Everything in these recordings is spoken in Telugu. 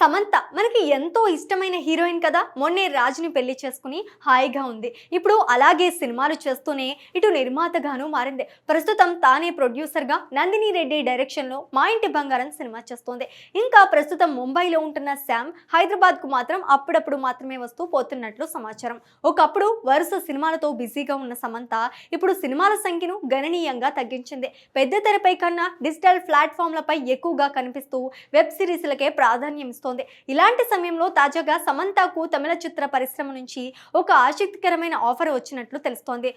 సమంత మనకి ఎంతో ఇష్టమైన హీరోయిన్ కదా? మొన్నే రాజుని పెళ్ళి చేసుకుని హాయిగా ఉంది. ఇప్పుడు అలాగే సినిమాలు చేస్తూనే ఇటు నిర్మాతగాను మారింది. ప్రస్తుతం తానే ప్రొడ్యూసర్గా నందిని రెడ్డి డైరెక్షన్లో మా ఇంటి బంగారం సినిమా చేస్తోంది. ఇంకా ప్రస్తుతం ముంబైలో ఉంటున్న శామ్ హైదరాబాద్కు మాత్రం అప్పుడప్పుడు మాత్రమే వస్తూ పోతున్నట్లు సమాచారం. ఒకప్పుడు వరుస సినిమాలతో బిజీగా ఉన్న సమంత ఇప్పుడు సినిమాల సంఖ్యను గణనీయంగా తగ్గించింది. పెద్ద తెరపై కన్నా డిజిటల్ ప్లాట్ఫామ్లపై ఎక్కువగా కనిపిస్తూ వెబ్ సిరీస్లకే ప్రాధాన్యం ఇస్తోంది. ఇలాంటి సమయంలో తాజాగా సమంతకు తమిళ చిత్ర పరిశ్రమ నుంచి ఒక ఆసక్తికరమైన ఆఫర్ వచ్చినట్లు తెలుస్తోంది.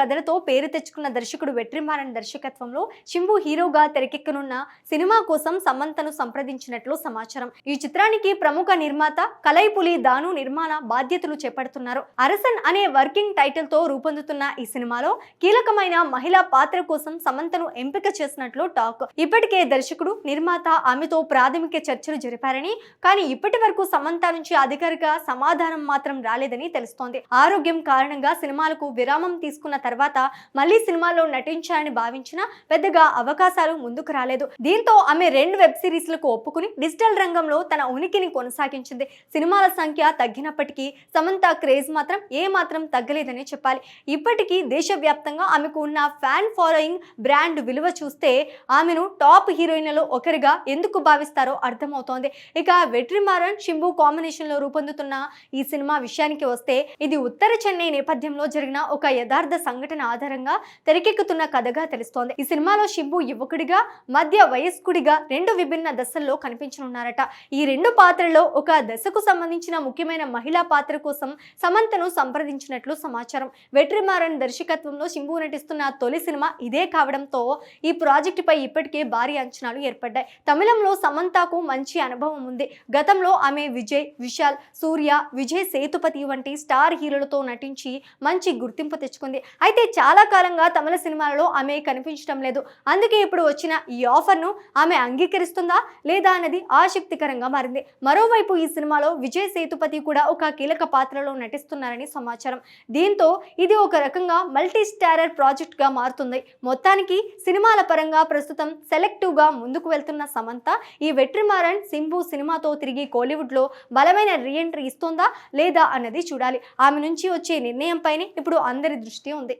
కథలతో పేరు తెచ్చుకున్న దర్శకుడు వెట్రిమారన్ దర్శకత్వంలో శింభు హీరోగా తెరకెక్కనున్న సినిమా కోసం సమంతను సంప్రదించినట్లు సమాచారం. ఈ చిత్రానికి ప్రముఖ నిర్మాత కలైపులి దాను నిర్మాణ బాధ్యతలు చేపడుతున్నారు. అరసన్ అనే వర్కింగ్ టైటిల్తో రూపొందుతున్న ఈ సినిమాలో కీలకమైన మహిళా పాత్ర కోసం సమంతను ఎంపిక చేసినట్లు టాక్. ఇప్పటికే దర్శకుడు నిర్మాత ఆమెతో ప్రాథమిక చర్చలు జరిపారని కానీ ఇప్పటి వరకు సమంత నుంచి అధికారిక సమాధానం మాత్రం రాలేదని తెలుస్తోంది. ఆరోగ్యం కారణంగా సినిమాలకు విరామం తీసుకున్న తర్వాత మళ్ళీ సినిమాలో నటించాలని భావించినా పెద్దగా అవకాశాలు ముందుకు రాలేదు. దీంతో ఆమె రెండు వెబ్ సిరీస్లకు ఒప్పుకుని డిజిటల్ రంగంలో తన ఉనికిని కొనసాగించింది. సినిమాల సంఖ్య తగ్గినప్పటికీ సమంత క్రేజ్ మాత్రం ఏ మాత్రం తగ్గలేదని చెప్పాలి. ఇప్పటికీ దేశవ్యాప్తంగా ఆమెకు ఉన్న ఫ్యాన్ ఫాలోయింగ్ బ్రాండ్ విలువ చూస్తే ఆమెను టాప్ హీరోయిన్లలో ఒకరిగా ఎందుకు భావిస్తారో అర్థమవుతోంది. ఇక వెట్రిమారన్ షింబు కాంబినేషన్లో రూపొందుతున్న ఈ సినిమా విషయానికి వస్తే ఇది ఉత్తర చెన్నై నేపథ్యంలో జరిగిన ఒక యథార్థ సంఘటన. ఆధారంగా తెరకెక్కుతున్న కథగా తెలుస్తోంది. ఈ సినిమాలో శిబు యువకుడిగా మధ్య వయస్కుడిగా రెండు విభిన్న దశల్లో కనిపించనున్నారట. ఈ రెండు పాత్రలో ఒక దశకు సంబంధించిన ముఖ్యమైన మహిళా పాత్ర కోసం సమంతను సంప్రదించినట్లు సమాచారం. వెట్రిమారన్ దర్శకత్వంలో శింబు నటిస్తున్న తొలి సినిమా ఇదే కావడంతో ఈ ప్రాజెక్టుపై ఇప్పటికే భారీ అంచనాలు ఏర్పడ్డాయి. తమిళంలో సమంతకు మంచి అనుభవం ఉంది. గతంలో ఆమె విజయ్ విశాల్ సూర్య విజయ్ సేతుపతి వంటి స్టార్ హీరోలతో నటించి మంచి గుర్తింపు తెచ్చుకుంది. అయితే చాలా కాలంగా తమిళ సినిమాలలో ఆమె కనిపించడం లేదు. అందుకే ఇప్పుడు వచ్చిన ఈ ఆఫర్ను ఆమె అంగీకరిస్తుందా లేదా అన్నది ఆసక్తికరంగా మారింది. మరోవైపు ఈ సినిమాలో విజయ్ సేతుపతి కూడా ఒక కీలక పాత్రలో నటిస్తున్నారని సమాచారం. దీంతో ఇది ఒక రకంగా మల్టీ స్టారర్ ప్రాజెక్ట్గా మారుతుంది. మొత్తానికి సినిమాల పరంగా ప్రస్తుతం సెలెక్టివ్గా ముందుకు వెళ్తున్న సమంత ఈ వెట్రిమారన్ సింబు సినిమాతో తిరిగి కోలీవుడ్లో బలమైన రీఎంట్రీ ఇస్తుందా లేదా అన్నది చూడాలి. ఆమె నుంచి వచ్చే నిర్ణయంపైనే ఇప్పుడు అందరి దృష్టి ఉంది.